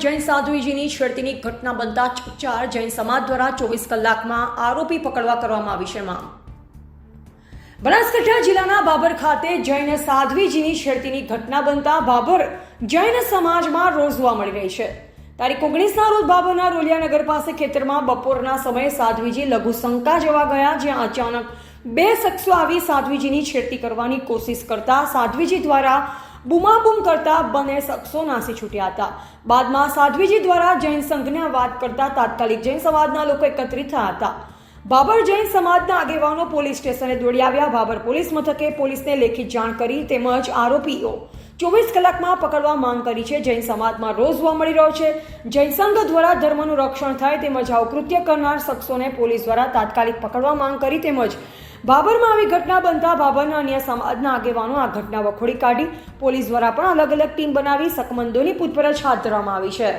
જૈન સાધ્વીજીની છેડતીની ઘટના બનતા ચાર જૈન સમાજ દ્વારા ચોવીસ કલાકમાં આરોપી પકડવા કરવામાં આવી છે બનાસકાંઠા જિલ્લાના બાબર ખાતે જૈન સાધ્વીજીની છેડતીની ઘટના બનતા બાબર જૈન સમાજમાં રોષ જોવા મળી રહી છે. તારીખ ઓગણીસના રોજ બાબરના રોલિયાનગર પાસે ખેતરમાં બપોરના સમયે સાધ્વીજી લઘુ શંકા જવા ગયા, જ્યાં અચાનક બે શખ્સો આવી સાધ્વીજીની છેડતી કરવાની કોશિશ કરતા સાધ્વીજી દ્વારા બૂમાબૂમ કરતા બંને શખ્સો નાસી છૂટ્યા હતા. બાદમાં સાધ્વીજી દ્વારા જૈન સંઘને વાત કરતા તાત્કાલિક જૈન સમાજના લોકો એકત્રિત થયા હતા. બાબર જૈન સમાજના આગેવાનો પોલીસ સ્ટેશને દોડી આવ્યા. બાબર પોલીસ મથકે પોલીસને લેખિત જાણ કરી તેમજ આરોપીઓ ચોવીસ કલાકમાં પકડવા માંગ કરી છે. જૈન સમાજમાં રોજ જોવા મળી રહ્યો છે. જૈન સંઘ દ્વારા ધર્મનું રક્ષણ થાય તેમજ આવું કૃત્ય કરનાર શખ્સોને પોલીસ દ્વારા તાત્કાલિક પકડવા માંગ કરી તેમજ બાબરમાં આવી ઘટના બનતા બાબરના અન્ય સમાજના આગેવાનો આ ઘટના વખોડી કાઢી. પોલીસ દ્વારા પણ અલગ અલગ ટીમ બનાવી સકમંદોની પૂછપરછ હાથ ધરવામાં આવી છે.